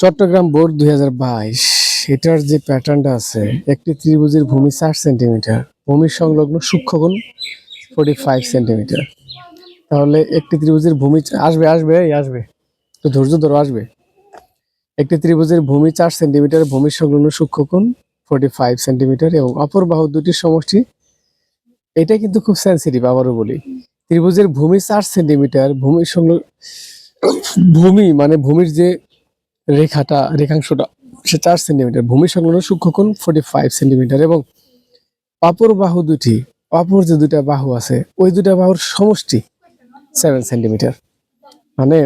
Chittagong board দুই হাজার বাইশ এটার যে প্যাটার্নটা আছে একটি ত্রিভুজের ভূমি চার সেন্টিমিটার ভূমির সংলগ্ন সূক্ষ্মকোণ ফোর্টি ফাইভ সেন্টিমিটার তাহলে একটি ত্রিভুজের ভূমি আসবে আসবে এই আসবে। তো ধৈর্য ধরো আসবে। একটি ত্রিভুজের ভূমি চার সেন্টিমিটার ভূমির সংলগ্ন সূক্ষ্মকোণ ফোর্টি ফাইভ সেন্টিমিটার এবং অপর বাহু দুটির সমষ্টি। এটা কিন্তু খুব সেন্সিটিভ আবারও বলি। ত্রিভুজের ভূমি চার সেন্টিমিটার ভূমির সংলগ্ন ভূমি মানে ভূমির যে রেখাটা রেখাংশটা সে চার সেন্টিমিটার। ভূমি সংলগ্ন সূক্ষ্মকোণ ফোর্টি ফাইভ সেন্টিমিটার এবং অপর বাহু দুটি অপর যে দুটা বাহু আছে ওই দুটা বাহুর সমষ্টি সেভেন সেন্টিমিটার। মানে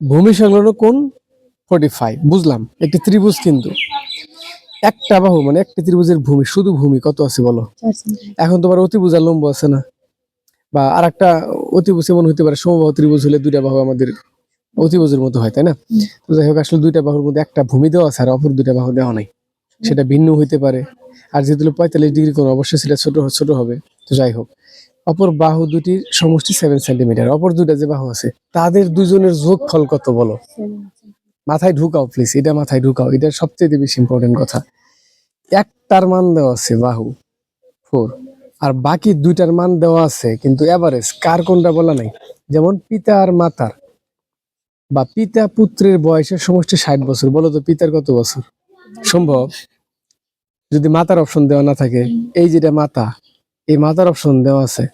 ভূমি সংলগ্ন কোণ ফোর্টি ফাইভ বুঝলাম একটি ত্রিভুজ কিন্তু। একটা বাহু মানে একটি ত্রিভুজের ভূমি শুধু ভূমি কত আছে বলো? এখন তোমার অতিভুজ আর লম্ব আছে না। বা আর একটা অতিভুজ এমন হতে পারে সমবাহু ত্রিভুজ হলে দুইটা বাহু আমাদের অতিভুজের মতো হয় তাই না? তো যাই হোক আসলে দুইটা বাহুর মধ্যে একটা ভূমি দেওয়া আছে আর অপর দুইটা বাহু দেওয়া নাই। সেটা ভিন্ন হইতে পারে। আর যেহেতু পঁয়তাল্লিশ ডিগ্রি কোণ অবশ্যই সেটা ছোট ছোট হবে। তো যাই হোক অপর বাহু দুটির সমষ্টি সেভেন সেন্টিমিটার অপর দুইটা যে বাহু আছে তাদের দুজনের যোগ ফল কত বলো? মাথায় ঢুকাও প্লিজ এটা মাথায় ঢুকাও। এটা সবচেয়ে বেশি ইম্পর্টেন্ট কথা। একটার মান দেওয়া আছে বাহু ফোর আর বাকি দুইটার মান দেওয়া আছে কিন্তু এভারেজ কার কোনটা বলা নাই? যেমন পিতা আর মাতার। বা পিতা পুত্রের বয়সের সমষ্টি ষাট বছর বলো তো পিতার কত বছর? সম্ভব। যদি মাতার অপশন দেওয়া না থাকে এই যেটা মাতা এই মাতার অপশন দেওয়া আছে।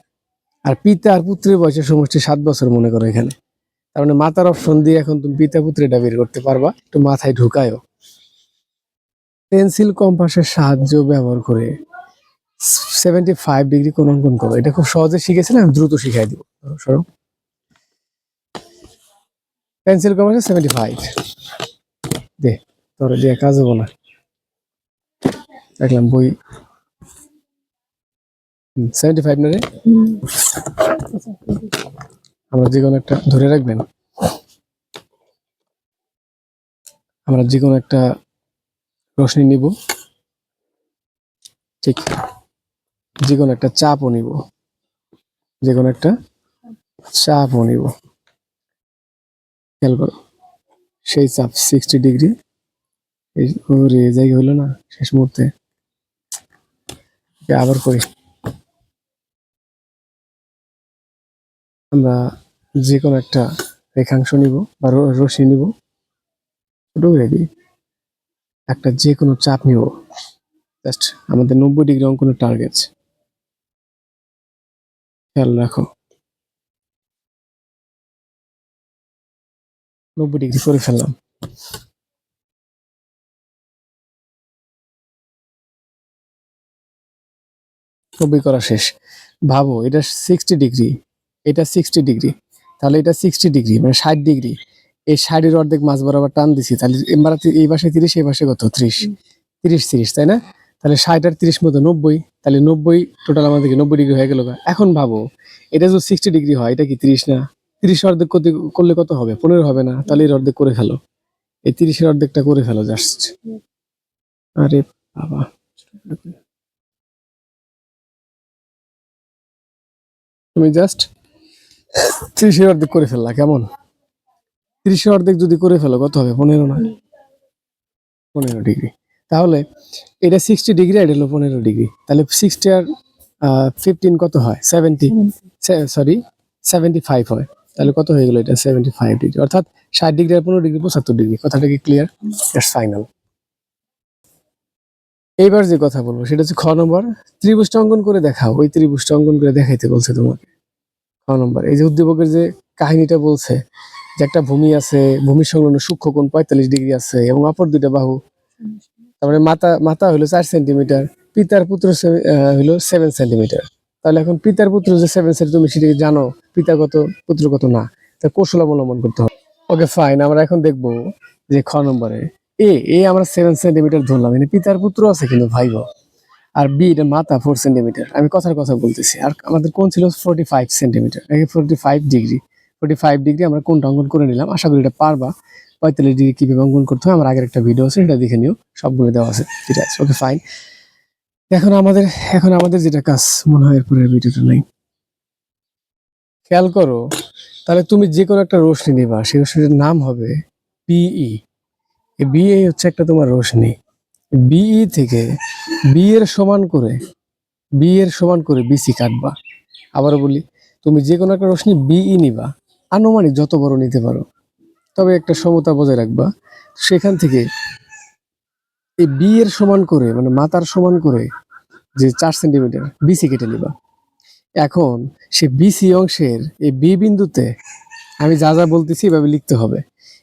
আর পিতা আর পুত্রের বয়সের সমষ্টি সাত বছর মনে করো এখানে। তার মানে মাতার অপশন দিয়ে এখন তুমি পিতা পুত্রটা বের করতে পারবা একটু মাথায় ঢুকায়ও। পেন্সিল কম্পাসের সাহায্য ব্যবহার করে সেভেন্টি ফাইভ ডিগ্রি কোন অঙ্কন করো। এটা খুব সহজে শিখেছিলাম আমি দ্রুত শিখাই দিব। ধরো, সরো। পেন্সিল কম্পাসে সেভেন্টি ফাইভ দে, তোর দিয়ে কাজ হব না। দেখলাম বই। সেভেন্টি ফাইভ না রে? আমরা যে কোনো একটা ধরে রাখবেন। আমরা যে কোনো একটা রশ্মি নিব। ঠিক। যে কোনো একটা চাপও নিব। যে কোনো একটা চাপও নিব। খেয়াল করো। সেই চাপ সিক্সটি ডিগ্রি এই জায়গা হইল না, শেষ মুহূর্তে। আবার করি। আমরা যে কোনো একটা রেখাংশ নিব বা রশি নিব। ছোট দিই। একটা যে কোনো চাপ নিব। জাস্ট আমাদের নব্বই ডিগ্রি অঙ্কনের টার্গেট খেয়াল রাখো। নব্বই ডিগ্রি করে ফেললাম। নব্বই করা শেষ। ভাবো এটা সিক্সটি ডিগ্রি এটা সিক্সটি ডিগ্রি তাহলে এটা সিক্সটি ডিগ্রি মানে ষাট ডিগ্রি। এই ষাটের অর্ধেক মাছ বরাবর টান দিছি তাহলে এবার এই পাশে তিরিশ এই পাশে কত? ত্রিশ। তিরিশ তিরিশ তাই না? তাহলে ষাট আর তিরিশ মতো নব্বই তাহলে নব্বই টোটাল আমাদেরকে নব্বই ডিগ্রি হয়ে গেল এখন ভাবো এটা যদি সিক্সটি ডিগ্রি হয় এটা কি তিরিশ না? তিরিশ অর্ধেক করলে কত হবে? পনেরো হবে না। তাহলে এর অর্ধেক করে ফেলো। এই তিরিশের অর্ধেকটা করে ফেলো জাস্ট আরে বাবা। তুমি জাস্ট ত্রিশের অর্ধেক করে ফেললা, কেমন? ত্রিশের অর্ধেক যদি করে ফেলো, কত হবে? পনেরো না? পনেরো ডিগ্রি। তাহলে এটা সিক্সটি ডিগ্রি আর এটা হলো পনেরো ডিগ্রি। তাহলে সিক্সটি আর ফিফটিন কত হয়? সেভেন্টি সরি সেভেন্টি ফাইভ হয়। তাহলে কত হয়ে গেল এটা? সেভেন্টি ফাইভ ডিগ্রি অর্থাৎ ষাট ডিগ্রি আর পনেরো ডিগ্রি পঁচাত্তর ডিগ্রি কথাটা কি ক্লিয়ার দ্যাটস ফাইনাল এইবার যে কথা বলব, সেটা হচ্ছে খ নম্বর। ত্রিভুজটা অঙ্কন করে দেখাও। ওই ত্রিভুজটা অঙ্কন করে দেখাইতে বলছে তোমাকে খ নম্বর। এই যে উদ্দীপকের যে কাহিনীটা বলছে, যে একটা ভূমি আছে, ভূমির সংলগ্ন সূক্ষ্মকোণ পঁয়তাল্লিশ ডিগ্রি আছে এবং অপর দুইটা বাহু। তারপরে মাথা মাথা হলো চার সেন্টিমিটার পিতার পুত্র হলো সেভেন সেন্টিমিটার তাহলে এখন পিতার পুত্র যে সেভেন সেন্টি তুমি সেটা কি জানো পিতা কত পুত্র কত না। তা কৌশল অবলম্বন করতে হবে। ওকে ফাইন আমরা এখন দেখব যে খ নম্বরে, এ এ আমরা সেভেন সেন্টিমিটার ধরলাম। এখানে পিতার পুত্র আছে কিন্তু ভাই বোন। আর বি, এটা মাথা ফোর সেন্টিমিটার আমি কথার কথা বলতেছি। আর আমাদের কোন ছিল forty five centimetre forty five degree forty five degree আমরা কোনটা অঙ্কন করে নিলাম। আশা করি এটা পারবা। পঁয়তাল্লিশ ডিগ্রি কীভাবে অঙ্কন করতে হয়, আমার আগের একটা ভিডিও আছে, সেটা দেখে নিও। সবগুলো দেওয়া আছে। ঠিক আছে ওকে ফাইন এখন আমাদের এখন আমাদের যেটা কাজ, মনে হয় এরপরের ভিডিওটা নেই। খেয়াল করো, তাহলে তুমি যে কোনো একটা রোশনি নিবা, সেই রশ্মিটার নাম হবে বিই বিএ হচ্ছে একটা তোমার রোশনি। বিই থেকে বি এর সমান করে বি এর সমান করে বিসি কাটবা। আবারও বলি, তুমি যে কোনো একটা রোশনি বিই নিবা, আনুমানিক যত বড় নিতে পারো। তবে একটা সমতা বজায় রাখবা, সেখান থেকে এই বি এর সমান করে মানে মাথার সমান করে যে চার সেন্টিমিটার বিসি কেটে নিবা। এখন সে বিসি অংশের এই বি বিন্দুতে আমি যা যা বলতেছি এভাবে লিখতে হবে।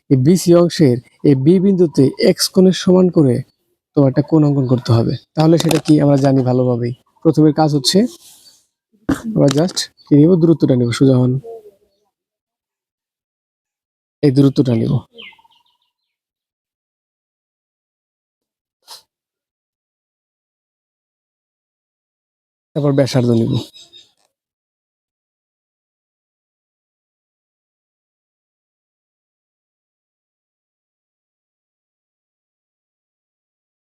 এই বিসি অংশের এই বি বিন্দুতে এক্স কোণের সমান করে তো একটা কোণ অঙ্কন করতে হবে। তাহলে সেটা কি আমরা জানি ভালোভাবেই। প্রথমের কাজ হচ্ছে, আমরা জাস্ট কি নিব? দূরত্বটা নিব, সোজা হন। এই দূরত্বটা নিব। তারপর ব্যাসার্ধ নিব।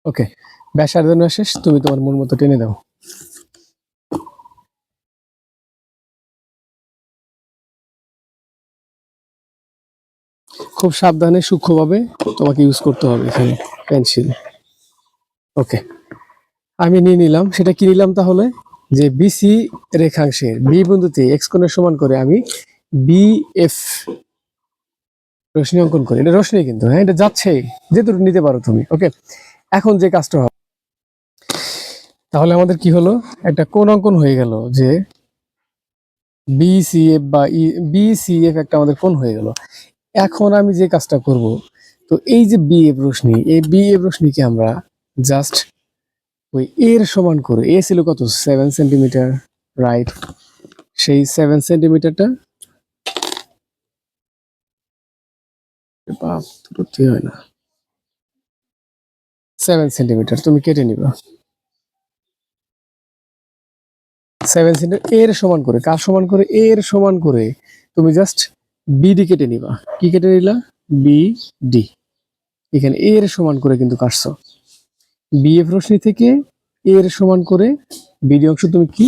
ওকে ব্যাসার্ধ নেওয়া শেষ, তুমি তোমার মন মতো টেনে দাও। খুব সাবধানে, সূক্ষ্মভাবে তোমাকে ইউজ করতে হবে এখানে পেন্সিল ওকে, আমি নিয়ে নিলাম, সেটা কি নিলাম তাহলে? যে বিসি রেখাংশের বি বিন্দুতে এক্স কোণের সমান করে আমি বি এফ রশ্মি অঙ্কন করি। এটা রশ্মি কিন্তু হ্যাঁ এটা যাচ্ছে যেটুকু নিতে পারো তুমি, ওকে? এখন যে কাজটা হবে। তাহলে আমাদের কি হলো? একটা কোন অঙ্কন হয়ে গেল যে বিসিএফ বা বিসিএফ একটা আমাদের কোণ হয়ে গেল। এখন আমি যে কাজটা করব, তো এই যে বি বিএফ রশ্মি, এই বি বিএফ রশ্মিকে আমরা জাস্ট ওই এর সমান করে এ ছিল কত? সেভেন সেন্টিমিটার রাইট সেই সেভেন সেন্টিমিটারটা হয় না। সেভেন সেন্টিমিটার তুমি কেটে নিবা। সেভেন সেন্টিমিটার এর সমান করে, কার সমান করে? এর সমান করে তুমি জাস্ট বিডি কেটে নিবা। কি কেটে নিলা? বি ডি এখানে এর সমান করে কিন্তু কাটছো। বিএফ রশ্মি থেকে এর সমান করে বিডি অংশ তুমি কি?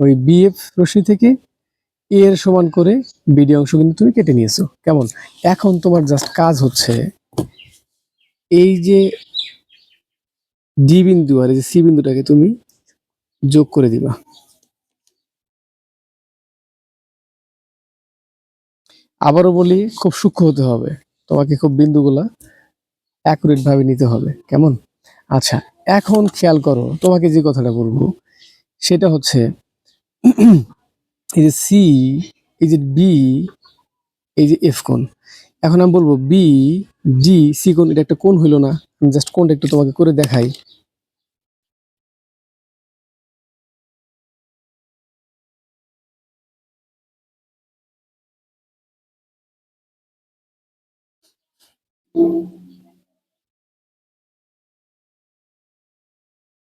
ওই বিএফ রশ্মি থেকে এর সমান করে বিডি অংশ কিন্তু তুমি কেটে নিয়েছো। কেমন? এখন তোমার জাস্ট কাজ হচ্ছে এই যে ডি বিন্দু আর এই যে সি বিন্দুটাকে তুমি যোগ করে দিবা। আবারও বলি, খুব সূক্ষ্ম হতে হবে। তোমাকে খুব বিন্দুগুলা অ্যাকুরেট ভাবে নিতে হবে। কেমন? আচ্ছা এখন খেয়াল করো, তোমাকে যে কথাটা বলব, সেটা হচ্ছে এই যে সি, এই যে বি, এই যে এফ কোণ। এখন আমি বলব বি ডি সি কোণ এটা একটা কোণ হইল না। আমি জাস্ট কোণটা একটু তোমাকে করে দেখাই।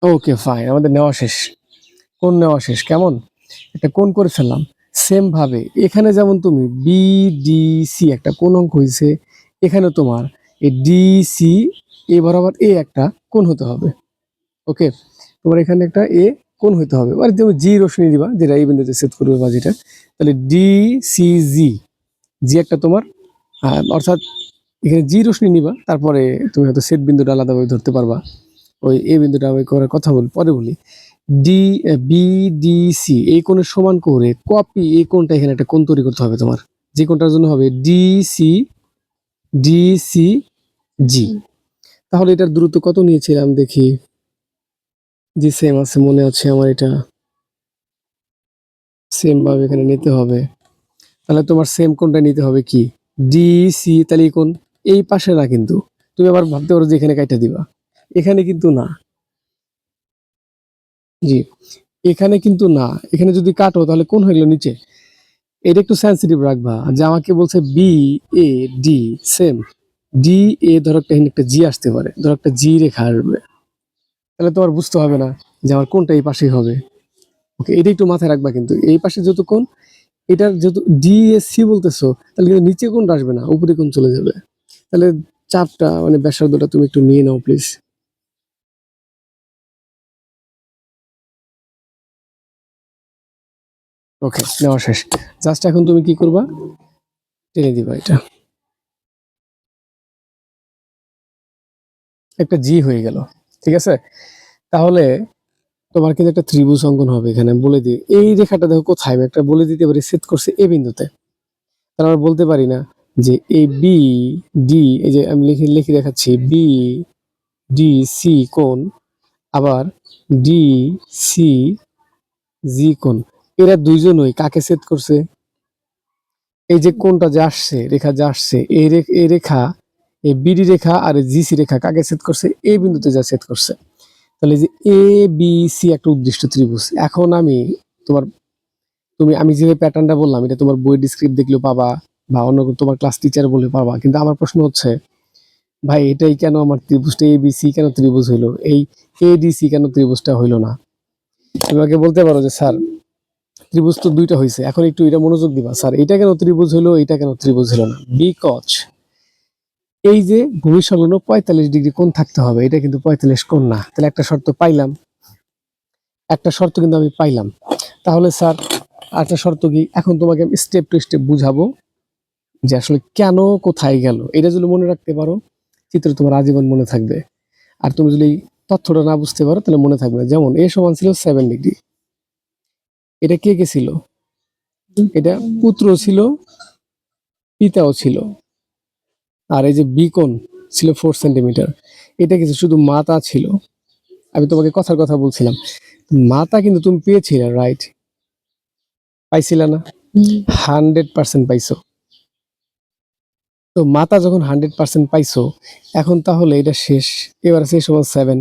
ওকে ফাইন আমাদের নেওয়া শেষ। কোন নেওয়া শেষ? কেমন? একটা কোন করে ফেললাম। সেম ভাবে। এখানে যেমন তুমি বিডিসি একটা কোন অঙ্ক হয়েছে এখানে তোমার এই ডিসি এ বরাবর এ একটা কোন হতে হবে। ওকে? তোমার এখানে একটা এ কোন হতে হবে। মানে তুমি জি রশ্মি দিবা, যেটা এই বিন্দুতে সেট করবে বা যেটা তাহলে ডি সি জি জি একটা তোমার অর্থাৎ এখানে জি রশ্মি নিবা, তারপরে তুমি হয়তো সেট বিন্দুটা আলাদাভাবে ধরতে পারবা। ওই এ বিন্দুটা আমি করার কথা বলি, পরে বলি। ডি বি ডি সি এই কোণের সমান করে কপি এই কোণটা এখানে একটা কোণ তৈরি করতে হবে তোমার। যে কোণটার জন্য হবে D C D C G. তাহলে এটার দূরত্ব কত নিয়েছিলাম দেখি। জি সেম আছে মনে আছে আমার এটা। সেম ভাবে এখানে নিতে হবে। তাহলে তোমার সেম কোণটা নিতে হবে কি? ডি সি তাহলে এই কোণ এই পাশে না কিন্তু। তুমি আবার ভাবতে পারো যে এখানে কাইটা দিবা। এখানে কিন্তু না। জি। এখানে কিন্তু না। এখানে যদি কাটো, তাহলে কোন হইল নিচে? এটা একটু সেন্সিটিভ রাখবা। যে আমাকে বলছে B A D same D A ধরো একটা একটা জি আসতে পারে। ধরো একটা জি রেখা আসবে। তাহলে তোমার বুঝতে হবে না যে আমার কোনটা এই পাশেই হবে। ওকে এটা একটু মাথায় রাখবা কিন্তু। এই পাশে যত কোন এটার যেহেতু ডি এ সি বলতেছো, তাহলে কিন্তু নিচে কোনটা আসবে না, উপরে কোন চলে যাবে। তাহলে চাপটা মানে ব্যাসার্ধটা তুমি একটু নিয়ে নাও প্লিজ ওকে নেওয়া শেষ। জাস্ট এখন তুমি কি করবা? টেনে দিবা এটা। একটা জি হয়ে গেল, ঠিক আছে? তাহলে তোমার কিন্তু একটা ত্রিভুজ অঙ্কন হবে এখানে, বলে দিই। এই রেখাটা দেখো কোথায়? একটা বলে দিতে পারি সেট করছে এ বিন্দুতে। তাহলে আমরা বলতে পারি না যে এ বি ডি এই যে আমি লিখে লিখে দেখাচ্ছি বি ডি সি কোন আবার ডি সি জি কোন এরা দুইজনই কাকে সেট করছে? এই যে কোনটা যে আসছে, রেখা যে আসছে, এই এই রেখা, এই বিডি রেখা আর জিসি রেখা কাকে সেট করছে? এই বিন্দুতে যা সেট করছে। তাহলে যে এ, বি, সি একটা উদ্দিষ্ট ত্রিভুজ। এখন আমি তোমার, তুমি, আমি যেভাবে প্যাটার্নটা বললাম, এটা তোমার বই ডিসক্রিপ্ট দেখলেও পাবা বা অন্য তোমার ক্লাস টিচার বলে পাবা। কিন্তু আমার প্রশ্ন হচ্ছে, ভাই, এটাই কেন আমার ত্রিভুজটা এ, বি, সি কেন ত্রিভুজ হইল? এই এ, ডি, সি কেন ত্রিভুজটা হইল না? তুমি আমাকে বলতে পারো যে, স্যার ত্রিভুজ তো দুইটা হয়েছে এখন একটু এটা মনোযোগ দিবা। স্যার, এটা কেন ত্রিভুজ হলো এটা কেন ত্রিভুজ হলো না? বিকজ এই যে ভূমি সংলগ্ন পঁয়তাল্লিশ ডিগ্রি কোণ থাকতে হবে, এটা কিন্তু পঁয়তাল্লিশ কোণ না। তাহলে একটা শর্ত পাইলাম। একটা শর্ত কিন্তু আমি পাইলাম। তাহলে স্যার একটা শর্ত কি? এখন তোমাকে আমি স্টেপ টু স্টেপ বুঝাবো যে আসলে কেন কোথায় গেল। এটা যদি মনে রাখতে পারো, চিত্র তোমার আজীবন মনে থাকবে। আর তুমি যদি তথ্যটা না বুঝতে পারো, তাহলে মনে থাকবে। যেমন এ সমান ছিল সেভেন ডিগ্রি এটা কে কে ছিল? এটা পুত্র ছিল, পিতাও ছিল। আর এই যে বিকন ছিল ফোর সেন্টিমিটার এটা কিছু শুধু মাতা ছিল। আমি তোমাকে কথার কথা বলছিলাম। মাতা কিন্তু তুমি পেয়েছিলে রাইট পাইছিলা না? হান্ড্রেড পার্সেন্ট পাইছো। তো মাতা যখন হান্ড্রেড পার্সেন্ট পাইছো, এখন তাহলে এটা শেষ। এবার আছে সমান সেভেন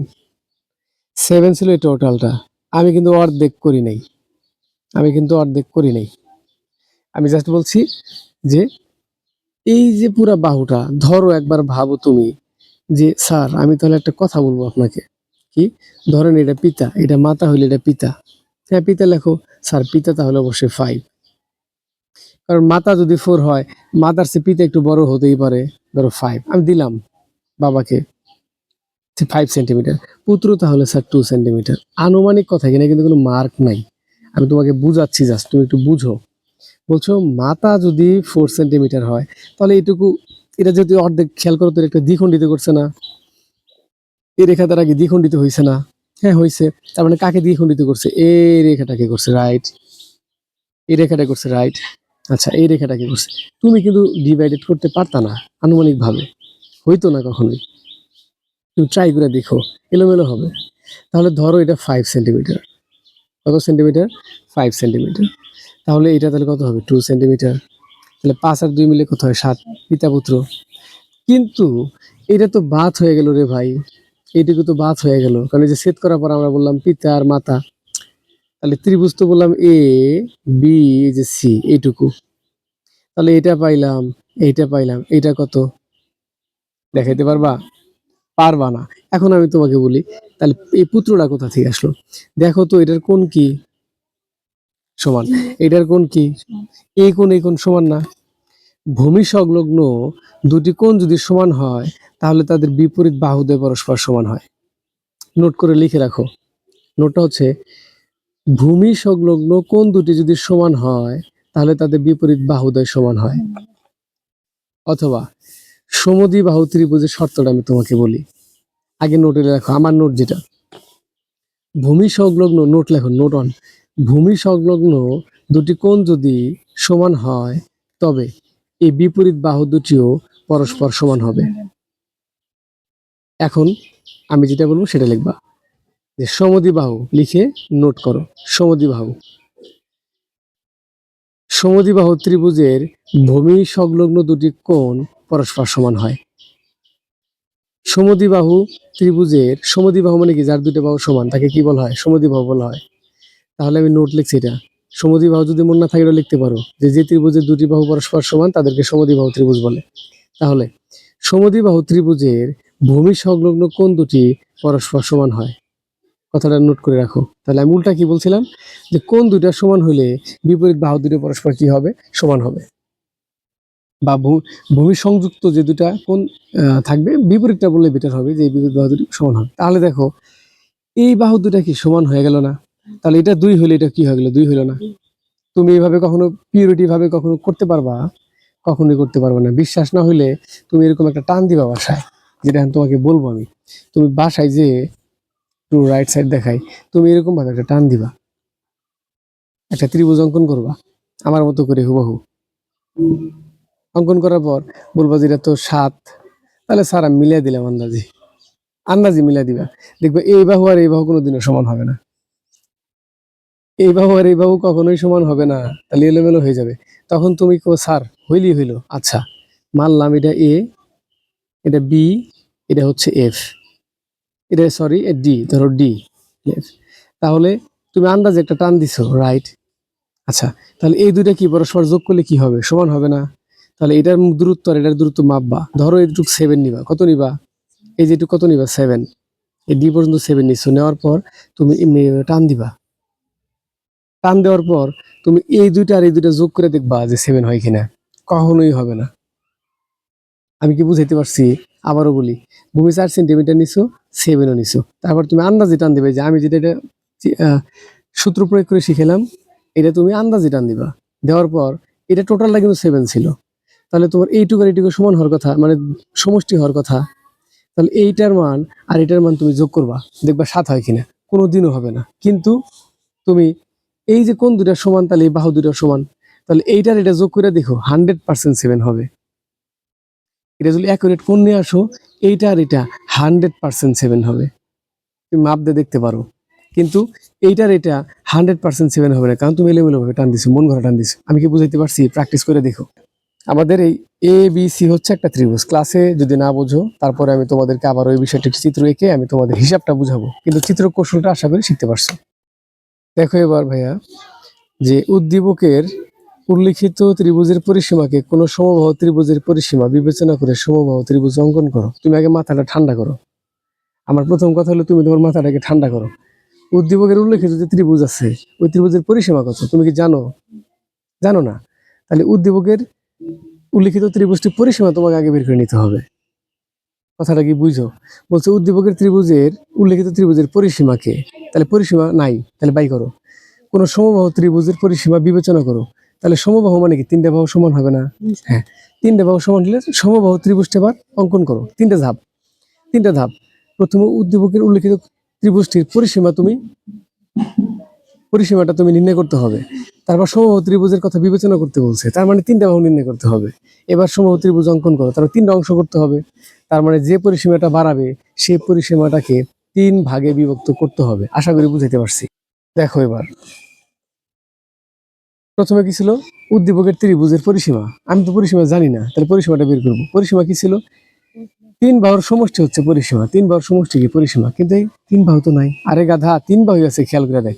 সেভেন ছিল এই টোটালটা আমি কিন্তু অর্ধেক করি নাই। আমি কিন্তু অর্ধেক করি নাই। আমি জাস্ট বলছি যে, এই যে পুরা বাহুটা, ধরো একবার ভাবো তুমি যে, স্যার, আমি তাহলে একটা কথা বলব আপনাকে। কি? ধরেন এটা পিতা, এটা মাতা হইলে এটা পিতা। হ্যাঁ পিতা লেখো, স্যার, পিতা তাহলে অবশ্যই ফাইভ কারণ মাতা যদি ফোর হয়, মাতার সে পিতা একটু বড় হতেই পারে, ধরো ফাইভ আমি দিলাম বাবাকে। ফাইভ সেন্টিমিটার পুত্র তাহলে, স্যার টু সেন্টিমিটার আনুমানিক কথা কিনা কিন্তু কোনো মার্ক নাই। আমি তোমাকে বুঝাচ্ছি জাস্ট তুমি একটু বুঝো। বলছো, মাথা যদি ফোর সেন্টিমিটার হয়, তাহলে এটুকু এটা যদি অর্ধেক খেয়াল করো তো একটা দ্বিখণ্ডিত করছে না। এই রেখা দ্বারা কি দ্বিখণ্ডিত হয়েছে না। হ্যাঁ হয়েছে তার মানে কাকে দ্বিখণ্ডিত করছে? এই রেখাটাকে করছে রাইট এই রেখাটা করছে রাইট আচ্ছা এই রেখাটাকে করছে। তুমি কিন্তু ডিভাইডেড করতে পারতা না আনুমানিক ভাবে হইতো না কখনোই। তুমি ট্রাই করে দেখো, এলোমেলো হবে। তাহলে ধরো এটা ফাইভ সেন্টিমিটার কত সেন্টিমিটার? Five centimetre. তাহলে এটা তাহলে কত হবে? Two centimetre. তাহলে পাঁচ আর দুই মিলে কত হয়? সাত। পিতা পুত্র। কিন্তু এটা তো বাদ হয়ে গেল রে ভাই। এইটুকু তো বাদ হয়ে গেল। কারণ এই যে সেট করার পর আমরা বললাম পিতা আর মাতা। তাহলে ত্রিভুজ তো বললাম এ বি এই যে সি এইটুকু। তাহলে এটা পাইলাম, এইটা পাইলাম এটা কত? দেখাইতে পারবা? পারবা না। এখন আমি তোমাকে বলি, তাহলে এই পুত্রটা কোথা থেকে আসলো? দেখো তো, এটার কোন কি? সমান। এটার কোন কি? এই কোন এই কোন সমান না। ভূমি সংলগ্ন দুটি কোণ যদি সমান হয়, তাহলে তাদের বিপরীত বাহুদ্বয় পরস্পর সমান হয়। নোট করে লিখে রাখো। নোটটা হচ্ছে, ভূমি সংলগ্ন কোন দুটি যদি সমান হয়, তাহলে তাদের বিপরীত বাহুদয় সমান হয়। অথবা সমদ্বি বাহু ত্রিভুজের শর্তটা আমি তোমাকে বলি। আগে নোটে লেখো, আমার নোট যেটা। ভূমি সংলগ্ন নোট লেখো নোট অন ভূমি সংলগ্ন দুটি কোণ যদি সমান হয়, তবে এই বিপরীত বাহু দুটিও পরস্পর সমান হবে। এখন আমি যেটা বলব সেটা লিখবা। যে সমদি বাহু, লিখে নোট করো সমদ্বিবাহু সমদ্বিবাহু ত্রিভুজের ভূমি সংলগ্ন দুটি কোণ পরস্পর সমান হয়। সমদ্বিবাহু ত্রিভুজের সমদ্বিবাহু মানে কি? যার দুটো বাহু সমান, তাকে কি বলা হয়? সমদ্বিবাহু বলা হয়। তাহলে আমি নোট লিখছি এটা। সমদ্বিবাহু যদি মনে না থাকে, এটা লিখতে পারো। যে যে ত্রিভুজের দুটি বাহু পরস্পর সমান, তাদেরকে সমদ্বিবাহু ত্রিভুজ বলে। তাহলে সমদ্বিবাহু ত্রিভুজের ভূমি সংলগ্ন কোন দুটি পরস্পর সমান হয়? কথাটা নোট করে রাখো। তাহলে আমি উল্টা কি বলছিলাম? যে কোন দুটা সমান হলে বিপরীত বাহু দুটো পরস্পর কি হবে? সমান হবে। বা ভূমি সংযুক্ত যে দুটা কোন থাকবে, বিপরীতটা বললে বেটার হবে যে বিপরীত বাহু দুটি সমান হবে। তাহলে দেখো, এই বাহু দুটা কি সমান হয়ে গেল না? তাহলে এটা দুই হলে এটা কি হয়ে গেল? দুই হলো না। তুমি এইভাবে কখনো পিউরিটি ভাবে কখনো করতে পারবা? কখনোই করতে পারবে না। বিশ্বাস না হইলে তুমি এরকম একটা টান দিবা বাসায়, যেটা আমি তোমাকে বলব আমি। তুমি বাসায় যে টু রাইট সাইড দেখাই, তুমি এরকম ভাবে একটা টান দিবা। একটা ত্রিভুজ অঙ্কন করবা। আমার মতো করে হুবাহু। অঙ্কন করার পর বলবা যে তো সাত। তাহলে স্যার আমি মিলিয়ে দিলাম আন্দাজি। আন্দাজি মিলিয়ে দিবা। দেখবে এই বাহু আর এই বাহু কোনোদিনও সমান হবে না। এই বাহু আর এই বাহু কখনোই সমান হবে না। তাহলে এলোমেলো হয়ে যাবে। তখন তুমি কো স্যার হইলি হইল। আচ্ছা মানলাম এটা এ এটা বি এটা হচ্ছে এফ এটা সরি এ ডি ধরো ডি তাহলে তুমি আন্দাজে একটা টান দিছো রাইট আচ্ছা তাহলে এই দুইটা কি পরস্পর যোগ করলে কি হবে? সমান হবে না? তাহলে এটার দূরত্ব আর এটার দূরত্ব মাপবা। ধরো এইটুকু সেভেন নিবা। কত নিবা? এই যেটুকু কত নিবা? সেভেন এই ডি পর্যন্ত সেভেন নিচ্ছ নেওয়ার পর তুমি টান দিবা। টান দেওয়ার পর তুমি এই দুইটা আর এই দুইটা যোগ করে দেখবা যে সেভেন হয় কিনা। কখনোই হবে না। আমি কি বুঝাইতে পারছি? আবারও বলি। ভূমি চার সেন্টিমিটার নিছো সেভেনও নিছো। তারপর তুমি আন্দাজে টান দিবে। যে আমি যেটা এটা সূত্র প্রয়োগ করে শিখেলাম, এটা তুমি আন্দাজে টান দিবা। দেওয়ার পর এটা টোটালটা কিন্তু সেভেন ছিল। তাহলে তোমার এইটুকু আর এইটুকু সমান হওয়ার কথা মানে সমষ্টি হওয়ার কথা। তাহলে এইটার মান আর এটার মান তুমি যোগ করবা, দেখবা সাত হয় কিনা কোনো দিনও হবে না। কিন্তু তুমি এই যে কোন দুটা সমান, তাহলে এই বাহু দুটা সমান, তাহলে এইটার এটা যোগ করে দেখো, হান্ড্রেড পার্সেন্ট সেভেন হবে। এটা যদি অ্যাকুরেট কোন নিয়ে আসো, এইটা আর এটা হান্ড্রেড পার্সেন্ট সেভেন হবে। তুমি মাপ দিয়ে দেখতে পারো। কিন্তু এইটার এটা হান্ড্রেড পার্সেন্ট সেভেন হবে না, কারণ তুমি এলোমেলো ভাবে টান দিছো, মন ঘরে টান দিছো। আমি কি বুঝাইতে পারছি? প্র্যাকটিস করে দেখো। আমাদের এই এ বি সি হচ্ছে একটা ত্রিভুজ। ক্লাসে যদি না বোঝো, তারপরে আমি তোমাদেরকে আবার ওই বিষয়টি চিত্র এঁকে আমি তোমাদের হিসাবটা বুঝাবো। কিন্তু চিত্র কৌশলটা আশা করি শিখতে পারছ। দেখো এবার ভাইয়া, যে উদ্দীপকের উল্লিখিত ত্রিভুজের পরিসীমাকে কোন সমবাহু ত্রিভুজের পরিসীমা বিবেচনা করে সমবাহু ত্রিভুজ অঙ্কন করো। তুমি আগে মাথাটা ঠান্ডা করো। আমার প্রথম কথা হলো তুমি তোমার মাথাটাকে ঠান্ডা করো। উদ্দীপকের উল্লেখিত যে ত্রিভুজ আছে, ওই ত্রিভুজের পরিসীমা কত? তুমি কি জানো? জানো না? তাহলে উদ্দীপকের উল্লিখিত ত্রিভুজটির পরিসীমা তোমাকে আগে বের করে নিতে হবে। কথাটা কি বুঝো বলছে উদ্দীপকের ত্রিভুজের, উল্লেখিত ত্রিভুজের পরিসীমাকে তাহলে পরিসীমা নাই, তাহলে বাই করো। কোন সমবাহু ত্রিভুজের পরিসীমা বিবেচনা করো। তাহলে সমবাহু মানে কি? তিনটা বাহু সমান হবে না? হ্যাঁ। তিনটা বাহু সমান হলে সমবাহু ত্রিভুজটা আবার অঙ্কন করো। তিনটা ধাপ। তিনটা ধাপ। প্রথমে উদ্দীপকের উল্লেখিত ত্রিভুজটির পরিসীমা তুমি, পরিসীমাটা তুমি নির্ণয় করতে হবে। তারপর সমবাহু ত্রিভুজের কথা বিবেচনা করতে বলছে। তার মানে তিনটা বাহু নির্ণয় করতে হবে। এবার সমবাহু ত্রিভুজ অঙ্কন করো। তারপর তিনটা অংশ করতে হবে। তার মানে যে পরিসীমাটা বাড়াবে, সেই পরিসীমাটাকে তিন ভাগে বিভক্ত করতে হবে। আশা করি বুঝাইতে পারছি। দেখো এবার। প্রথমে কি ছিল? উদ্দীপকের ত্রিভুজের পরিসীমা। আমি তো পরিসীমা জানি না। তাহলে পরিসীমাটা বের করব। পরিসীমা কি ছিল? তিন বাহুর সমষ্টি হচ্ছে পরিসীমা। তিন বাহুর সমষ্টি কি পরিসীমা? কিন্তু এই তিন বাহু তো নাই। আরে গাধা, তিন বাহু আছে, খেয়াল করে দেখ।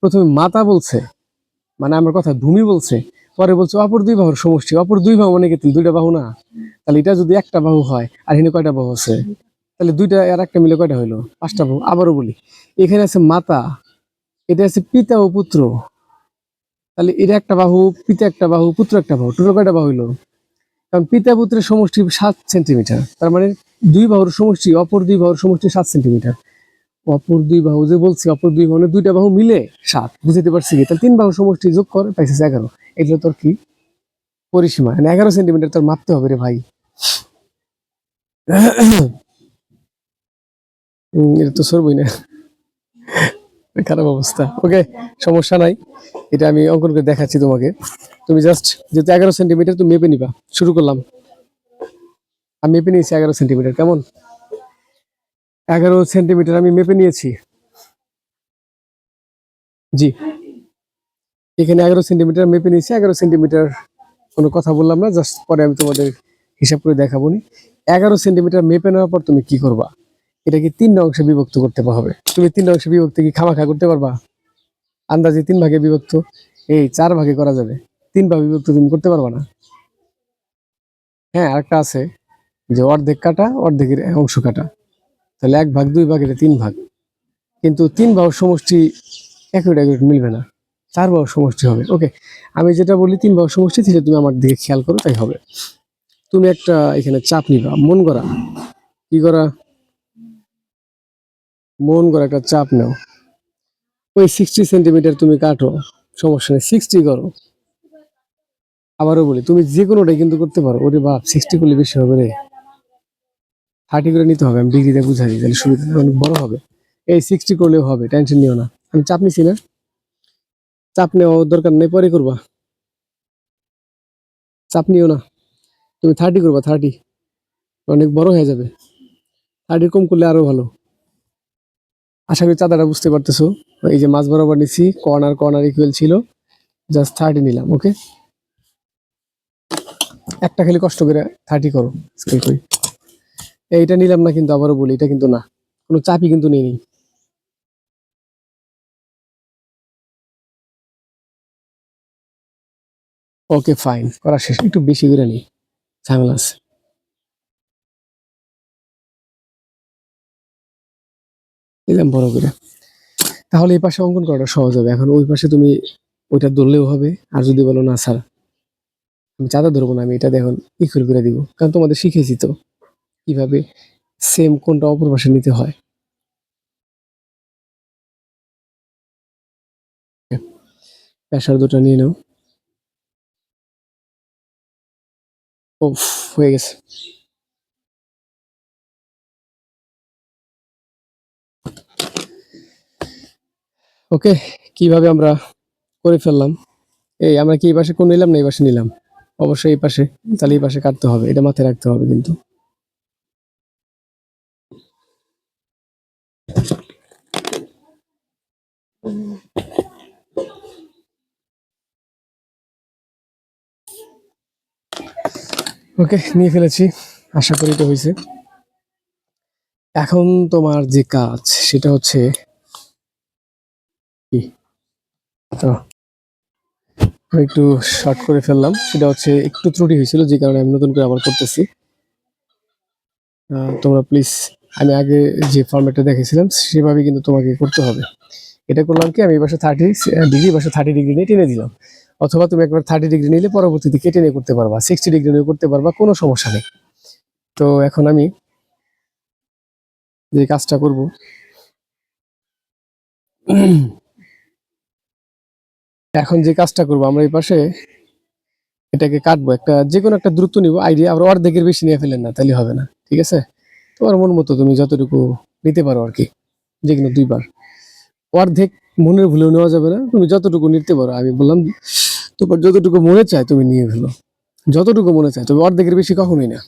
প্রথমে মাতা বলছে। মানে আমার কথা ভূমি বলছে। পরে বলছে, অপর দুই বাহুর সমষ্টি, অপর দুই বাহু মানে কি? তাহলে দুইটা বাহু না? তাহলে এটা যদি একটা বাহু হয়, আর এখানে কয়টা বাহু আছে? তাহলে দুইটা আর একটা মিলে কয়টা হইল? পাঁচটা বাহু। আবারও বলি, এখানে আছে মাতা, এটা আছে পিতা ও পুত্র। তাহলে এটা একটা বাহু, পিতা একটা বাহু, পুত্র একটা বাহু, টোটাল কয়টা বাহু হইল? কারণ পিতা পুত্রের সমষ্টি সাত সেন্টিমিটার, তার মানে দুই বাহুর সমষ্টি, অপর দুই বাহুর সমষ্টি সাত সেন্টিমিটার। অপর দুই বাহু যে বলছি, অপর দুই বাহু দুইটা বাহু মিলে সাত। বুঝতে পারছি তাহলে তিন বাহু সমষ্টি যোগ কর, পাইছিস এগারো। এগুলো তোর কি? পরিসীমা। মানে এগারো সেন্টিমিটার তোর মাপতে হবে রে ভাই। এটা তো সরবই না। খারাপ অবস্থা। ওকে, সমস্যা নাই। এটা আমি অঙ্কন করে দেখাচ্ছি তোমাকে। তুমি জাস্ট যেহেতু এগারো সেন্টিমিটার তুমি মেপে নিবা। শুরু করলাম। আমি মেপে নিয়েছি এগারো সেন্টিমিটার কেমন? এগারো সেন্টিমিটার আমি মেপে নিয়েছি। জি। এখানে এগারো সেন্টিমিটার মেপে নিয়েছি, এগারো সেন্টিমিটার কোনো কথা বললাম না, জাস্ট পরে আমি তোমাদের হিসাব করে দেখাবো নি এগারো সেন্টিমিটার মেপে নেওয়ার পর তুমি কি করবা? এটাকে তিনটা অংশে বিভক্ত করতে হবে। তুমি তিনটা অংশে বিভক্ত কি খামাখা করতে পারবা? আন্দাজে তিন ভাগে বিভক্ত, এই চার ভাগে করা যাবে। তিন ভাগে বিভক্ত তুমি করতে পারবা না। হ্যাঁ আরেকটা আছে যে অর্ধেক কাটা, অর্ধেকের অংশ কাটা। তাহলে এক ভাগ, দুই ভাগ, এটা তিন ভাগ। কিন্তু তিন ভাগ সমষ্টি একুরেট একুরেট মিলবে না। চার ভাগ সমষ্টি হবে। ওকে আমি যেটা বলি তিন ভাগ সমষ্টি সেটা তুমি আমার দিকে খেয়াল করো, তাই হবে। তুমি একটা এখানে চাপ নিবা, মন করা কি করা মন করা একটা চাপ নাও। ওই সিক্সটি সেন্টিমিটার তুমি কাটো, সমস্যা নেই সিক্সটি করো। আবারও বলি, তুমি যে কোনোটাই কিন্তু করতে পারো। ওরে বাপ সিক্সটি করলে বেশি হবে রে। থার্টি করে নিতে হবে, আমি ডিগ্রিতে বুঝাই দিই, তাহলে সুবিধা অনেক বড় হবে। এই সিক্সটি করলেও হবে টেনশন নিও না। আমি চাপ নিছি না। চাপ নেওয়া দরকার নেই, পরে করবা। চাপ নিও না। তুমি থার্টি করবা থার্টি অনেক বড় হয়ে যাবে। থার্টি কম করলে আরও ভালো। আশা করি চাঁদাটা বুঝতে পারতেছো। এই যে মাছ বরাবর নিছি কর্নার কর্নার ইকুয়েল ছিল। জাস্ট থার্টি নিলাম ওকে একটা খালি কষ্ট করে থার্টি করো স্কেল করি। এইটা নিলাম না কিন্তু আবারও বলি, এটা কিন্তু না। কোনো চাপই কিন্তু নেই। ওকে ফাইন করা শেষ। একটু বেশি করে নিই, ঝামেলা আছে। নিলাম বড় করে। তাহলে এই পাশে অঙ্কন করাটা সহজ হবে। এখন ওই পাশে তুমি ওইটা ধরলেও হবে, আর যদি বলো না, স্যার, আমি চাঁদা ধরবো না, আমি এটা দেখুন ইকুয়াল করে দিব। কারণ তোমাদের শিখেছি তো। কীভাবে সেম কোনটা অপর পাশে নিতে হয়? দুটো নিয়ে নাও। হয়ে গেছে। ওকে, কীভাবে আমরা করে ফেললাম? এই, আমরা কি এই পাশে কোন নিলাম না এই পাশে নিলাম? অবশ্যই এই পাশে, তাহলে এই পাশে কাটতে হবে, এটা মাথায় রাখতে হবে কিন্তু। ওকে নিয়ে ফেলেছি। আশা করি তো হয়েছে। এখন তোমার যে কাজ, সেটা হচ্ছে কি? তো একটু শর্ট করে ফেললাম। সেটা হচ্ছে একটু ত্রুটি হয়েছিল, যে কারণে আমি নতুন করে আবার করতেছি। তোমরা প্লিজ আমি আগে যে ফর্মেটটা দেখেছিলাম সেভাবে কিন্তু তোমাকে করতে হবে। এটা করলাম কি, আমি পাশে থার্টি ডিগ্রি পাশে থার্টি ডিগ্রি নিয়ে টেনে দিলাম। অথবা তুমি একবার থার্টি ডিগ্রি নিলে পরবর্তীতে কেটে নিয়ে করতে পারবা সিক্সটি ডিগ্রি নিয়ে করতে পারবা, কোনো সমস্যা নেই। তো এখন আমি যে কাজটা করব, এখন যে কাজটা করব, আমরা এই পাশে এটাকে কাটবো। একটা যে কোনো একটা দ্রুত নিব, আইডিয়া আবার অর্ধেকের বেশি নিয়ে ফেলেন না, তাহলে হবে না, ঠিক আছে? তোমার মন মতো তুমি যতটুকু নিতে পারো আর কি, যে কোনো দুইবার। অর্ধেক মনের ভুলেও নেওয়া যাবে না, তুমি যতটুকু নিতে পারো, আমি বললাম, তোমার যতটুকু মনে চায় তুমি নিয়ে ফেলো। যতটুকু মনে চায়, তবে অর্ধেকের বেশি কখনোই না।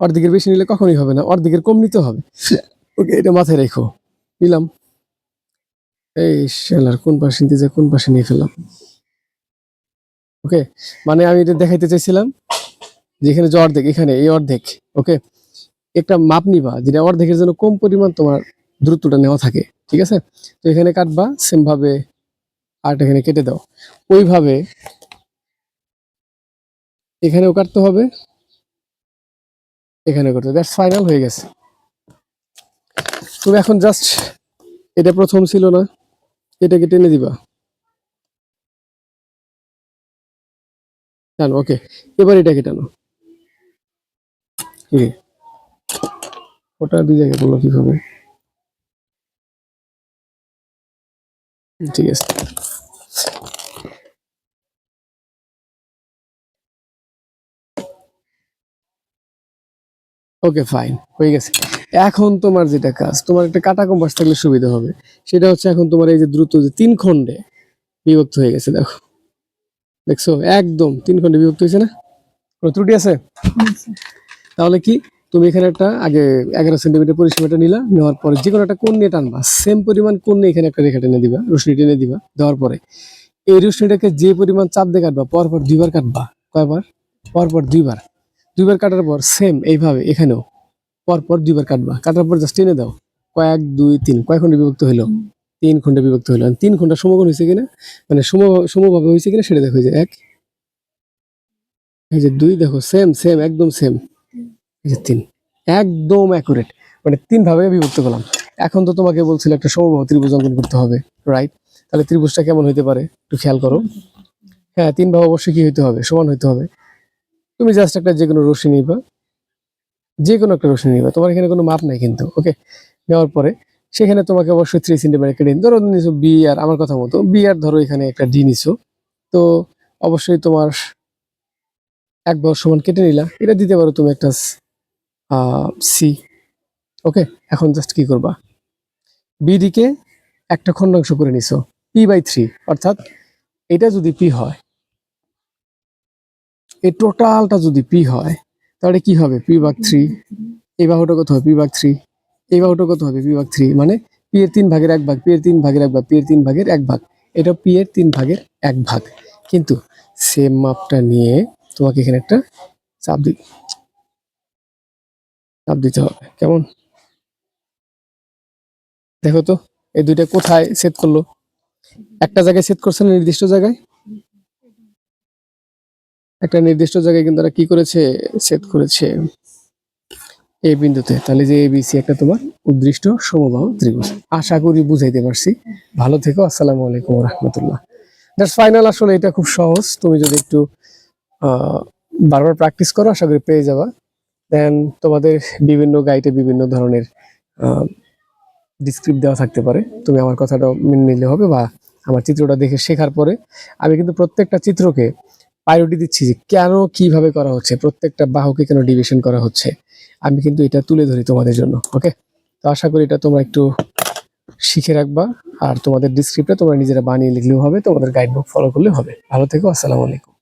অর্ধেকের বেশি নিলে কখনোই হবে না, অর্ধেকের কম নিতে হবে। ওকে, এটা মাথায় রেখো। নিলাম। এই শালার কোন পাশে নিতে যায় কোন পাশে নিয়ে ফেললাম। ওকে মানে আমি এটা দেখাইতে চাইছিলাম, যেখানে যে অর্ধেক, এখানে এই অর্ধেক, ওকে? একটা মাপ নিবা যেটা অর্ধেকের জন্য কম পরিমাণ তোমার দূরত্বটা নেওয়া থাকে, ঠিক আছে? তো এখানে কাটবা সেম ভাবে আর্ট এখানে কেটে দাও। ওইভাবে এখানেও কাটতে হবে এখানে করতে দ্যাটস ফাইনাল হয়ে গেছে। তুমি এখন জাস্ট এটা প্রথম ছিল না, এটাকে টেনে দিবা। টানো ওকে এবার এটাকে টানো। কি রে? ওটা দুই জায়গায় বলল কীভাবে? ঠিক আছে। ওকে ফাইন হয়ে গেছে। এখন তোমার যেটা কাজ তোমার একটা কাটা কম্পাস থাকলে সুবিধা হবে। সেটা হচ্ছে এখন তোমার এই যে দ্রুত যে তিন খণ্ডে বিভক্ত হয়ে গেছে দেখো। দেখছ? একদম তিন খণ্ডে বিভক্ত হয়েছে না? কোনো ত্রুটি আছে? তাহলে কি? তুমি এখানে একটা আগে এগারো সেন্টিমিটার পরিসীমাটা নিলা নেওয়ার পরে যে কোনো একটা কোন নিয়ে টানবা। সেম পরিমাণ কোন নিয়ে এখানে একটা রেখা টেনে দিবা রশ্মি টেনে দিবা দেওয়ার পরে। এই রশ্মিটাকে যে পরিমাণ চাপ দিয়ে কাটবা পরপর দুইবার কাটবা। কয়বার? পরপর দুইবার। দুইবার কাটার পর সেম এইভাবে এখানেও পরপর দুইবার কাটবা। কাটার পর জাস্ট টেনে দাও। কয়েক দুই তিন। কয়েক খণ্ডে বিভক্ত হইল তিন খণ্ডে বিভক্ত হইল তিন ঘণ্টা সমকোণ হয়েছে কিনা? মানে সম সমভাবে হয়েছে কিনা সেটা দেখো যে এক এই যে দুই দেখো সেম সেম একদম সেম এই যে তিন। একদম অ্যাকুরেট মানে তিন ভাবে বিভক্ত করলাম। এখন তো তোমাকে বলছিল একটা সমবাহু ত্রিভুজ অঙ্কন করতে হবে রাইট তাহলে ত্রিভুজটা কেমন হইতে পারে? একটু খেয়াল করো। হ্যাঁ তিন ভাবে অবশ্যই কি হইতে হবে? সমান হইতে হবে। তুমি জাস্ট একটা যে কোনো রশ্মি নিবা। যে কোনো একটা রশ্মি নিবা। তোমার এখানে কোনো মাপ নাই কিন্তু ওকে নেওয়ার পরে সেখানে তোমাকে অবশ্যই থ্রি সেন্টিমিটার কেটে নিতে ধরো নিছো বি আর আমার কথা মতো বি আর ধরো এখানে একটা ডি নিছো। তো অবশ্যই তোমার এক সমান কেটে নিলা। এটা দিতে পারো তুমি একটা সি ওকে এখন জাস্ট কি করবা? বিডি কে একটা খণ্ডাংশ করে নিছো। পি বাই থ্রি অর্থাৎ এটা যদি পি হয়, এই টোটালটা যদি পি হয়, তাহলে কি হবে? পি ভাগ থ্রি এই বাহুটা কত হবে? পি ভাগ থ্রি এই বাহুটা কত হবে? পি ভাগ থ্রি মানে পি এর তিন ভাগের এক ভাগ পি এর তিন ভাগের এক ভাগ পি এর তিন ভাগের এক ভাগ, এটা পি এর তিন ভাগের এক ভাগ। কিন্তু সেম মাপটা নিয়ে তোমাকে এখানে একটা চাপ দি চাপ দিতে হবে। কেমন? দেখো তো, এই দুইটা কোথায় সেট করল? একটা জায়গায় সেট করছে নির্দিষ্ট জায়গায়? একটা নির্দিষ্ট জায়গায় কিন্তু তারা কি করেছে? সেট করেছে এই বিন্দুতে। তাহলে যে এবিসি একটা তোমার উদ্দৃষ্ট সমবাহু ত্রিভুজ। আশা করি বুঝাইতে পারছি। ভালো থেকো, আসসালামু আলাইকুম রহমতুল্লাহ দ্যাটস ফাইনাল আসলে এটা খুব সহজ। তুমি যদি একটু বারবার প্র্যাকটিস করো, আশা করি পেয়ে যাবা। দেন তোমাদের বিভিন্ন গাইডে বিভিন্ন ধরনের ডিসক্রিপ্ট দেওয়া থাকতে পারে। তুমি আমার কথাটা মেনে নিলে হবে বা আমার চিত্রটা দেখে শেখার পরে। আমি কিন্তু প্রত্যেকটা চিত্রকে প্রায়োরিটি দিচ্ছি যে কেন কীভাবে করা হচ্ছে, প্রত্যেকটা বাহুকে কেন ডিভিশন করা হচ্ছে। আমি কিন্তু এটা তুলে ধরি তোমাদের জন্য ওকে তো আশা করি এটা তোমরা একটু শিখে রাখবা আর তোমাদের ডিসক্রিপ্টটা তোমরা নিজেরা বানিয়ে লিখলেও হবে, তোমাদের গাইড বুক ফলো করলেও হবে। ভালো থেকো, আসসালামু আলাইকুম।